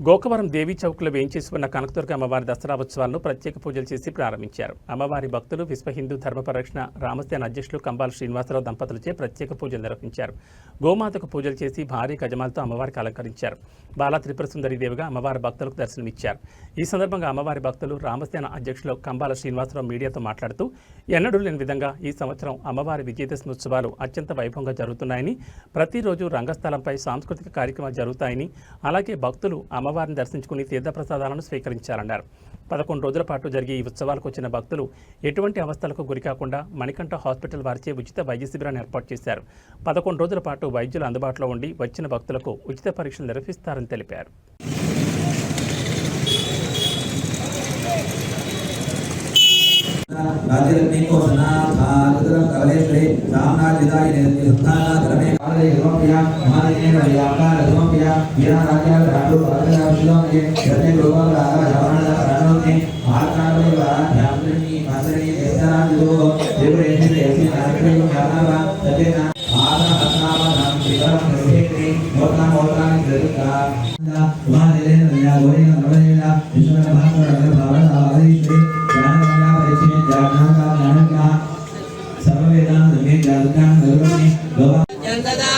గోకవరం దేవీ చౌక్లో వేయించేసి ఉన్న కనకదుర్గ అమ్మవారి దసరా ఉత్సవాలను ప్రత్యేక పూజలు చేసి ప్రారంభించారు. అమ్మవారి భక్తులు విశ్వ హిందూ ధర్మ పరిరక్షణ రామసేన అధ్యక్షులు కంబాల శ్రీనివాసరావు దంపతులచే ప్రత్యేక పూజలు నిర్వహించారు. గోమాతకు పూజలు చేసి భారీ గజమాలతో అమ్మవారికి అలంకరించారు. బాలా త్రిపుర సుందరి దేవిగా అమ్మవారి భక్తులకు దర్శనమిచ్చారు. ఈ సందర్భంగా అమ్మవారి భక్తులు రామసేన అధ్యక్షులు కంబాల శ్రీనివాసరావు మీడియాతో మాట్లాడుతూ ఎన్నడూ లేని విధంగా ఈ సంవత్సరం అమ్మవారి విజయదశమి ఉత్సవాలు అత్యంత వైభవంగా జరుగుతున్నాయని ప్రతిరోజు రంగస్థలంపై సాంస్కృతిక కార్యక్రమాలు జరుగుతాయని అలాగే భక్తులు అమ్మవారిని దర్శించుకుని తీర్థప్రసాదాలను స్వీకరించారన్నారు పదకొండు రోజుల పాటు జరిగే ఈ ఉత్సవాలకు వచ్చిన భక్తులు ఎటువంటి అవస్థలకు గురికాకుండా మణికంఠ హాస్పిటల్ వారిచే ఉచిత వైద్య శిబిరాన్ని ఏర్పాటు చేశారు. పదకొండు రోజుల పాటు వైద్యులు అందుబాటులో ఉండి వచ్చిన భక్తులకు ఉచిత పరీక్షలు నిర్వహిస్తారని తెలిపారు. రాజ్యలక్ష్మీ కోసనాథాగరం కవలేశ్వరి రామ్నాథిదాయ సంతానాధరమే కాలదే యువప్రియ మహాదేవ వ్యాపార యువప్రియ వీరా రాజ్యాల రాజు పరమేశ్వరంకి ప్రతి గృహాల జవనాల ప్రాణోకి ఆకారమే వారాధ్యాన్ని మసరి దేశరాజు దేవుడు ఏంటి దేశీ నాయకుడు వ్యాపార సత్యనా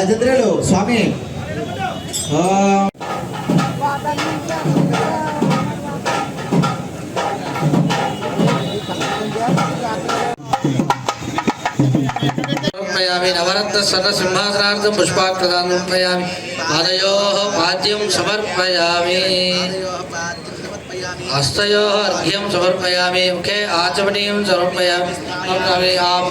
భద్రులు స్వామి ఓం समर्पयामि नवरत्न सर्व सिंहासनार्थं पुष्पाकृतान् समर्पयामि पादयोः पाद्यं समर्पयामि हस्तयोः अर्घ्यं समर्पयामि मुखे आचमनीयं समर्पयामि समर्पयामि आप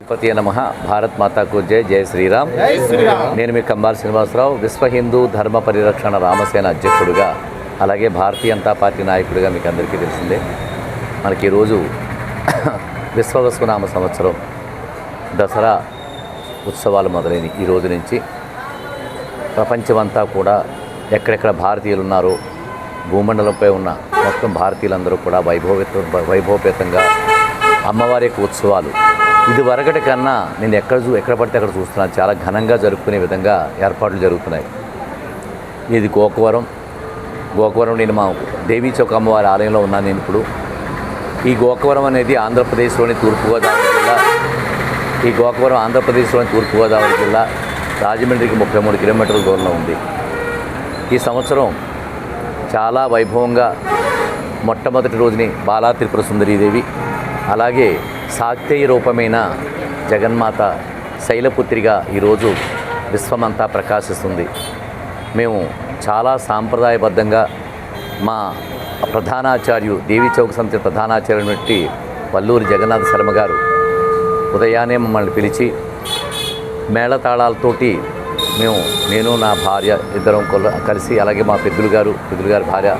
గణపతి నమ. భారత్ మాతాకు జై జై శ్రీరామ్. నేను మీ కంబాల శ్రీనివాసరావు విశ్వ హిందూ ధర్మ పరిరక్షణ రామసేన అధ్యక్షుడిగా అలాగే భారతీయ జనతా పార్టీ నాయకుడిగా మీకు అందరికీ తెలిసిందే. మనకి ఈరోజు విశ్వవసునామ సంవత్సరం దసరా ఉత్సవాలు మొదలైన ఈ రోజు నుంచి ప్రపంచమంతా కూడా ఎక్కడెక్కడ భారతీయులు ఉన్నారో భూమండలంపై ఉన్న మొత్తం భారతీయులందరూ కూడా వైభవపేత వైభవపేతంగా అమ్మవారి యొక్క ఉత్సవాలు. ఇది వరకటి కన్నా నేను ఎక్కడ చూ ఎక్కడ పడితే అక్కడ చూస్తున్నాను. చాలా ఘనంగా జరుపుకునే విధంగా ఏర్పాట్లు జరుగుతున్నాయి. ఇది గోకవరం. గోకవరం నేను మా దేవీ చౌక అమ్మవారి ఆలయంలో ఉన్నాను నేను ఇప్పుడు. ఈ గోకవరం అనేది ఆంధ్రప్రదేశ్లోని తూర్పుగోదావరి జిల్లా. ఈ గోకవరం ఆంధ్రప్రదేశ్లోని తూర్పుగోదావరి జిల్లా. రాజమండ్రికి ముప్పై మూడు కిలోమీటర్ల దూరంలో ఉంది. ఈ సంవత్సరం చాలా వైభవంగా మొట్టమొదటి రోజుని బాలా త్రిపుర సుందరీదేవి అలాగే సాక్తేయ రూపమైన జగన్మాత శైలపుత్రిగా ఈరోజు విశ్వమంతా ప్రకాశిస్తుంది. మేము చాలా సాంప్రదాయబద్ధంగా మా ప్రధానాచార్యు దేవి చౌక సమితి ప్రధానాచార్యుని వల్లూరి జగన్నాథ శర్మ గారు ఉదయాన్నే మమ్మల్ని పిలిచి మేళతాళాలతోటి మేము నేను నా భార్య ఇద్దరం కలిసి అలాగే మా పెద్దలు గారు పెద్దలు గారి భార్య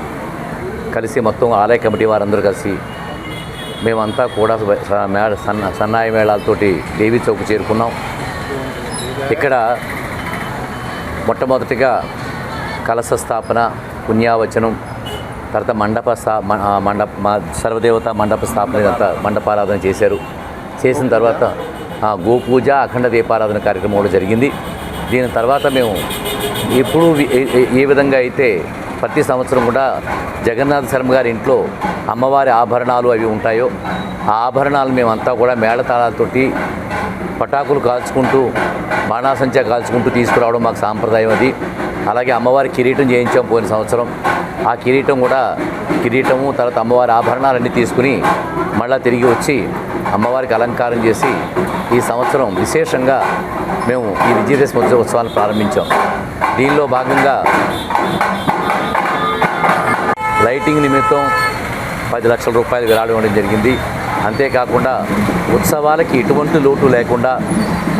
కలిసి మొత్తం ఆలయ కమిటీ వారందరూ కలిసి మేమంతా కూడా మేడ మేళ సన్న సన్నాయి మేళాలతోటి దేవి చౌక్ చేరుకున్నాం. ఇక్కడ మొట్టమొదటిగా కలశ స్థాపన పుణ్యావచనం తర్వాత మండప స్థా మండప సర్వదేవత మండప స్థాపన ఇదంతా మండపారాధన చేశారు. చేసిన తర్వాత ఆ, గోపూజ అఖండ దీపారాధన కార్యక్రమం కూడా జరిగింది. దీని తర్వాత మేము ఎప్పుడు ఏ- విధంగా అయితే ప్రతి సంవత్సరం కూడా జగన్నాథ శర్మ గారి ఇంట్లో అమ్మవారి ఆభరణాలు అవి ఉంటాయో ఆ ఆభరణాలు మేమంతా కూడా మేళతాళాలతోటి పటాకులు కాల్చుకుంటూ బాణాసంచా కాల్చుకుంటూ తీసుకురావడం మాకు సాంప్రదాయం అది. అలాగే అమ్మవారి కిరీటం చేయించాం పోయిన సంవత్సరం. ఆ కిరీటం కూడా కిరీటము తర్వాత అమ్మవారి ఆభరణాలన్నీ తీసుకుని మళ్ళా తిరిగి వచ్చి అమ్మవారికి అలంకారం చేసి ఈ సంవత్సరం విశేషంగా మేము ఈ విజయదశమి ఉత్సవాలు ప్రారంభించాం. దీనిలో భాగంగా లైటింగ్ నిమిత్తం పది లక్షల రూపాయలు విరాళం ఇవ్వడం జరిగింది. అంతేకాకుండా ఉత్సవాలకి ఎటువంటి లోటు లేకుండా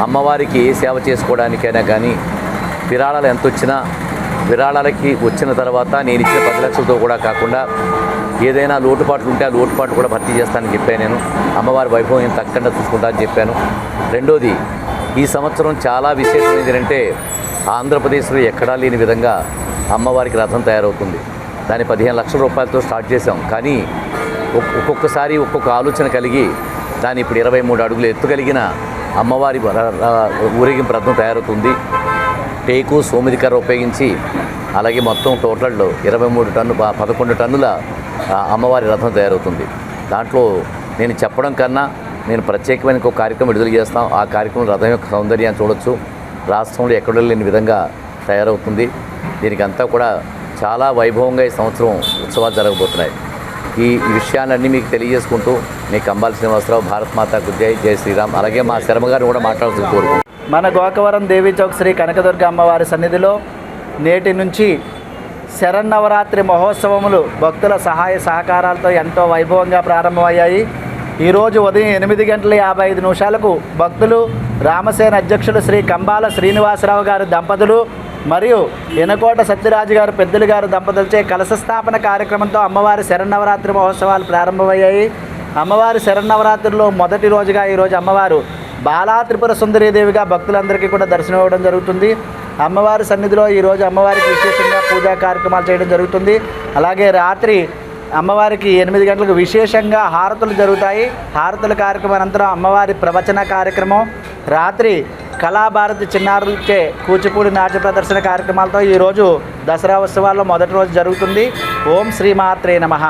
అమ్మవారికి ఏ సేవ చేసుకోవడానికైనా కానీ విరాళాలు ఎంత వచ్చినా విరాళాలకి వచ్చిన తర్వాత నేను ఇచ్చిన పది లక్షలతో కూడా కాకుండా ఏదైనా లోటుపాట్లు ఉంటే ఆ లోటుపాట్లు కూడా భర్తీ చేస్తానని చెప్పాను నేను. అమ్మవారి వైభవం ఏం తక్కకుండా చూసుకుంటా అని చెప్పాను. రెండోది ఈ సంవత్సరం చాలా విశేషం ఏంటంటే ఆంధ్రప్రదేశ్లో ఎక్కడా లేని విధంగా అమ్మవారికి రథం తయారవుతుంది. దాన్ని పదిహేను లక్షల రూపాయలతో స్టార్ట్ చేసాం కానీ ఒక్కొక్కసారి ఒక్కొక్క ఆలోచన కలిగి దాన్ని ఇప్పుడు ఇరవై మూడు అడుగులు ఎత్తు కలిగిన అమ్మవారి ర- ఊరేగింపు రథం తయారవుతుంది. టేకు సోమిదికర్ర ఉపయోగించి అలాగే మొత్తం టోటల్లో ఇరవై మూడు టన్ను పదకొండు టన్నుల అమ్మవారి రథం తయారవుతుంది. దాంట్లో నేను చెప్పడం కన్నా నేను ప్రత్యేకమైన ఒక కార్యక్రమం విడుదల చేస్తాం. ఆ కార్యక్రమం రథం యొక్క సౌందర్యాన్ని చూడొచ్చు. రాష్ట్రంలో ఎక్కడ లేని విధంగా తయారవుతుంది. దీనికి అంతా కూడా చాలా వైభవంగా ఈ సంవత్సరం ఉత్సవాలు జరగబోతున్నాయి. ఈ విషయాలన్నీ మీకు తెలియజేసుకుంటూ మీ కంబాల శ్రీనివాసరావు భారత్ మాతాకు జై జై శ్రీరామ్. అలాగే మా శర్మ గారిని కూడా మాట్లాడుతూ కోరుకుంటున్నాను మన గోకవరం దేవి చౌక్ శ్రీ కనకదుర్గ అమ్మవారి సన్నిధిలో నేటి నుంచి శరన్నవరాత్రి మహోత్సవములు భక్తుల సహాయ సహకారాలతో ఎంతో వైభవంగా ప్రారంభమయ్యాయి. ఈరోజు ఉదయం ఎనిమిది గంటల యాభై ఐదు నిమిషాలకు భక్తులు రామసేన అధ్యక్షులు శ్రీ కంబాల శ్రీనివాసరావు గారు దంపతులు మరియు ఎనకోట సత్యరాజు గారు పెద్దలు గారు దంపతులచే కలశ స్థాపన కార్యక్రమంతో అమ్మవారి శరన్నవరాత్రి మహోత్సవాలు ప్రారంభమయ్యాయి. అమ్మవారి శరన్నవరాత్రిలో మొదటి రోజుగా ఈరోజు అమ్మవారు బాలా త్రిపుర సుందరీదేవిగా భక్తులందరికీ కూడా దర్శనం ఇవ్వడం జరుగుతుంది. అమ్మవారి సన్నిధిలో ఈరోజు అమ్మవారికి విశేషంగా పూజా కార్యక్రమాలు చేయడం జరుగుతుంది. అలాగే రాత్రి అమ్మవారికి ఎనిమిది గంటలకు విశేషంగా హారతులు జరుగుతాయి. హారతుల కార్యక్రమం అనంతరం అమ్మవారి ప్రవచన కార్యక్రమం. రాత్రి కళాభారతి చిన్నారులచే కూచిపూడి నాట్య ప్రదర్శన కార్యక్రమాలతో ఈరోజు దసరా ఉత్సవాల్లో మొదటి రోజు జరుగుతుంది. ఓం శ్రీమాత్రే నమః.